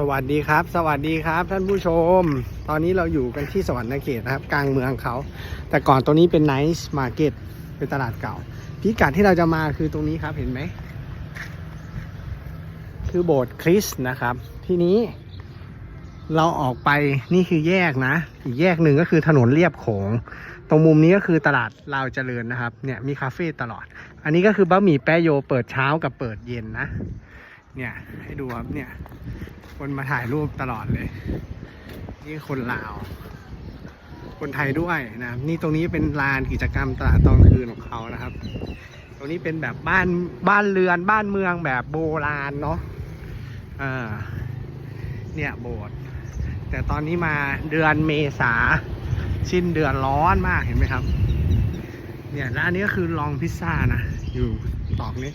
สวัสดีครับ สวัสดีครับ ท่านผู้ชม ตอนนี้เราอยู่กันที่สวรรค์เขตนะครับ กลางเมืองเขา แต่ก่อนตรงนี้เป็นไนท์มาร์เก็ตเป็นตลาดเก่า พิกัดที่เราจะมาคือตรงนี้ครับเห็นไหม คือโบสถ์คริสต์นะครับ ที่นี้ เราออกไปนี่คือแยกนะ อีกแยกหนึ่งก็คือถนนเรียบโขง ตรงมุมนี้ก็คือตลาดลาวเจริญนะครับ เนี่ยมีคาเฟ่ตลอด อันนี้ก็คือบะหมี่แปะโยเปิดเช้ากับเปิดเย็นนะ เนี่ย ให้ดูครับเนี่ย คนมาถ่ายรูปตลอดเลย นี่คนลาว คนไทยด้วยนะครับ นี่ตรงนี้เป็นลานกิจกรรมตลาดตอนคืนของเขานะครับ ตรงนี้เป็นแบบบ้านบ้านเรือนบ้านเมืองแบบโบราณเนาะอ่าเนี่ยโบสถ์แต่ตอนนี้มาเดือนเมษาสิ้นเดือนร้อนมากเห็นไหมครับ เนี่ยแล้วอันนี้ก็คือลองพิซซ่านะ อยู่ตอกนี้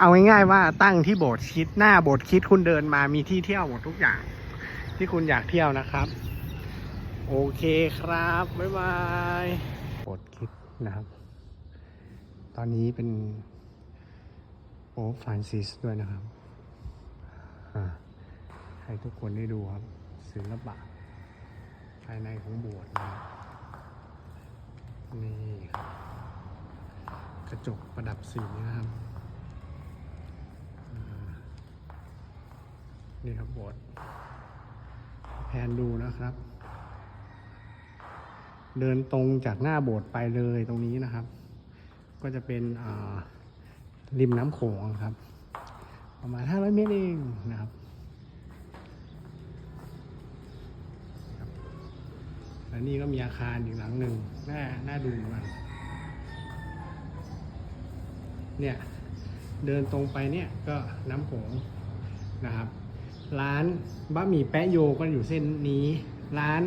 เอาง่ายๆว่าตั้งที่โบสถ์คิดหน้าโบสถ์คิดคุณเดินมามีที่เที่ยวหมดทุกอย่าง ที่คุณอยากเที่ยวนะครับ โอเคครับ บ๊ายบายโบสถ์คิดนะครับ ตอนนี้เป็นโป๊ปฟรานซิสด้วยนะครับให้ทุกคนได้ดูครับศิลปะภายในของโบสถ์นะนี่ครับกระจกประดับสีนะครับ นี่ครับโบสถ์แผนดูนะครับ เดินตรงจากหน้าโบสถ์ไปเลยตรงนี้นะครับ ก็จะเป็นริมน้ำโขงครับ ประมาณ 500 เมตรเองนะครับและนี่ก็มีอาคารอีกหลังหนึ่งน่าน่าดูมันเนี่ย เดินตรงไปเนี่ยก็น้ำโขงนะครับ ร้านบะหมี่แปะโยก็อยู่เส้นนี้ ร้าน